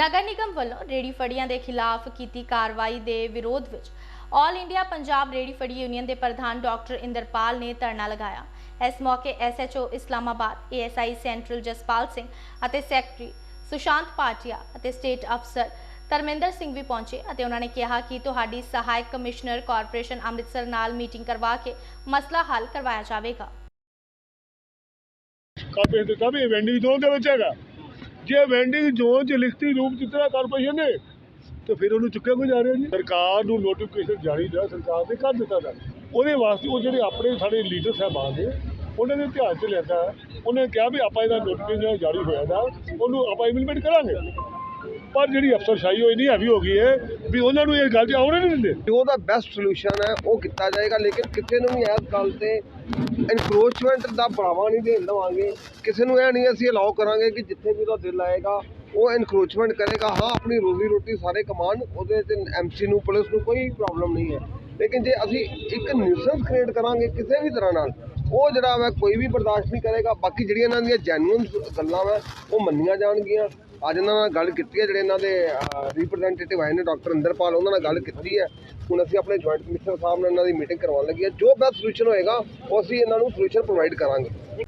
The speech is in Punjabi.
ਨਗਰ ਨਿਗਮ ਵੱਲੋਂ ਰੇੜੀ ਫੜੀਆਂ ਦੇ ਖਿਲਾਫ ਕੀਤੀ ਕਾਰਵਾਈ ਦੇ ਵਿਰੋਧ ਵਿੱਚ ਆਲ ਇੰਡੀਆ ਪੰਜਾਬ ਰੇੜੀ ਫੜੀ ਯੂਨੀਅਨ ਦੇ ਪ੍ਰਧਾਨ ਡਾਕਟਰ ਇੰਦਰਪਾਲ ਨੇ ਧਰਨਾ ਲਗਾਇਆ। ਇਸ ਮੌਕੇ SHO Islamabad ASI central Jaspal Singh ਅਤੇ ਸੈਕਟਰੀ ਸੁਸ਼ਾਂਤ ਪਾਟਿਆ ਅਤੇ ਸਟੇਟ ਅਫਸਰ ਧਰਮਿੰਦਰ ਸਿੰਘ ਵੀ ਪਹੁੰਚੇ ਅਤੇ ਉਹਨਾਂ ਨੇ ਕਿਹਾ ਕਿ ਤੁਹਾਡੀ ਸਹਾਇਕ ਕਮਿਸ਼ਨਰ ਕਾਰਪੋਰੇਸ਼ਨ ਅੰਮ੍ਰਿਤਸਰ ਨਾਲ ਮੀਟਿੰਗ ਕਰਵਾ ਕੇ ਮਸਲਾ ਹੱਲ ਕਰਵਾਇਆ ਜਾਵੇਗਾ। ਕਾਪੀ ਦਿੱਤਾ ਵੀ ਵੈਂਡਿੰਗ ਜ਼ੋਨ ਦੇ ਵਿੱਚ ਹੈਗਾ। ਜੇ ਵੈਂਡਿੰਗ ਜ਼ੋਨ 'ਚ ਲਿਖਤੀ ਰੂਪ ਦਿੱਤਾ ਕਾਰਪੋਰੇਸ਼ਨ ਨੇ ਤੇ ਫਿਰ ਉਹਨੂੰ ਚੁੱਕਿਆ ਕੋਈ ਜਾ ਰਿਹਾ ਜੀ? ਸਰਕਾਰ ਨੂੰ ਨੋਟੀਫਿਕੇਸ਼ਨ ਜਾਰੀ ਦਾ, ਸਰਕਾਰ ਨੇ ਕਰ ਦਿੱਤਾ ਦਾ। ਉਹਦੇ ਵਾਸਤੇ ਉਹ ਜਿਹੜੇ ਆਪਣੇ ਸਾਡੇ ਲੀਡਰ ਸਾਹਿਬਾਨ ਨੇ, ਉਹਨਾਂ ਨੇ ਧਿਆਨ 'ਚ ਲਿਆ ਉਹਨੇ ਕਿਹਾ ਵੀ ਆਪਾਂ ਇਹਦਾ ਨੋਟੀਫਿਕੇਸ਼ਨ ਜਾਰੀ ਹੋਇਆ ਦਾ, ਉਹਨੂੰ ਆਪਾਂ ਇੰਪਲੀਮੈਂਟ ਕਰਾਂਗੇ। ਪਰ ਜਿਹੜੀ ਅਫਸਰਸ਼ਾਹੀ ਉਹ ਇੰਨੀ ਹੈਵੀ ਹੋ ਗਈ ਹੈ, ਵੀ ਉਹਨਾਂ ਨੂੰ ਇਹ ਗੱਲ 'ਚ ਆਉਣ ਨਹੀਂ ਦਿੰਦੇ। ਜੋ ਉਹਦਾ ਬੈਸਟ ਸੋਲੂਸ਼ਨ ਹੈ, ਉਹ ਕੀਤਾ ਜਾਏਗਾ, ਲੇਕਿਨ ਕਿਸੇ ਨੂੰ ਵੀ ਇਸ ਗੱਲ ਤੇ ਐਨਕਰੋਚਮੈਂਟ ਦਾ ਬੜਾਵਾ ਨਹੀਂ ਦੇਣ ਦੇਵਾਂਗੇ। ਕਿਸੇ ਨੂੰ ਇਹ ਨਹੀਂ, ਅਸੀਂ ਅਲਾਉ ਕਰਾਂਗੇ ਕਿ ਜਿੱਥੇ ਵੀ ਉਹਦਾ ਦਿਲ ਆਏਗਾ, ਉਹ ਇਨਕਰੋਚਮੈਂਟ ਕਰੇਗਾ। ਹਾਂ, ਆਪਣੀ ਰੋਜ਼ੀ ਰੋਟੀ ਸਾਰੇ ਕਮਾਉਣ, ਉਹਦੇ ਤੇ ਐਮਸੀ ਨੂੰ, ਪੁਲਿਸ ਨੂੰ ਕੋਈ ਪ੍ਰੋਬਲਮ ਨਹੀਂ ਹੈ। ਲੇਕਿਨ ਜੇ ਅਸੀਂ ਇੱਕ ਨਿਊਸੈਂਸ ਕ੍ਰੀਏਟ ਕਰਾਂਗੇ ਕਿਸੇ ਵੀ ਤਰ੍ਹਾਂ ਨਾਲ, ਉਹ ਜਿਹੜਾ ਵਾ ਕੋਈ ਵੀ ਬਰਦਾਸ਼ਤ ਨਹੀਂ ਕਰੇਗਾ। ਬਾਕੀ ਜਿਹੜੀਆਂ ਇਹਨਾਂ ਦੀਆਂ ਜੈਨੂਇਨ ਗੱਲਾਂ ਵਾ, ਉਹ ਮੰਨੀਆਂ ਜਾਣਗੀਆਂ। ਅੱਜ ਇਹਨਾਂ ਨਾਲ ਗੱਲ ਕੀਤੀ ਹੈ, ਜਿਹੜੇ ਇਹਨਾਂ ਦੇ ਰਿਪਰੈਜ਼ੈਂਟੇਟਿਵ ਆਏ ਨੇ ਡਾਕਟਰ ਅੰਦਰਪਾਲ ਉਹਨਾਂ ਨਾਲ ਗੱਲ ਕੀਤੀ ਹੈ। ਹੁਣ ਅਸੀਂ ਆਪਣੇ ਜੁਆਇੰਟ ਕਮਿਸ਼ਨਰ ਸਾਹਿਬ ਨਾਲ ਇਹਨਾਂ ਦੀ ਮੀਟਿੰਗ ਕਰਵਾਉਣ ਲੱਗੇ ਹਾਂ। ਜੋ ਬੈਸਟ ਸੋਲੂਸ਼ਨ ਹੋਏਗਾ, ਉਹ ਅਸੀਂ ਇਹਨਾਂ ਨੂੰ ਸੋਲੂਸ਼ਨ ਪ੍ਰੋਵਾਈਡ ਕਰਾਂਗੇ।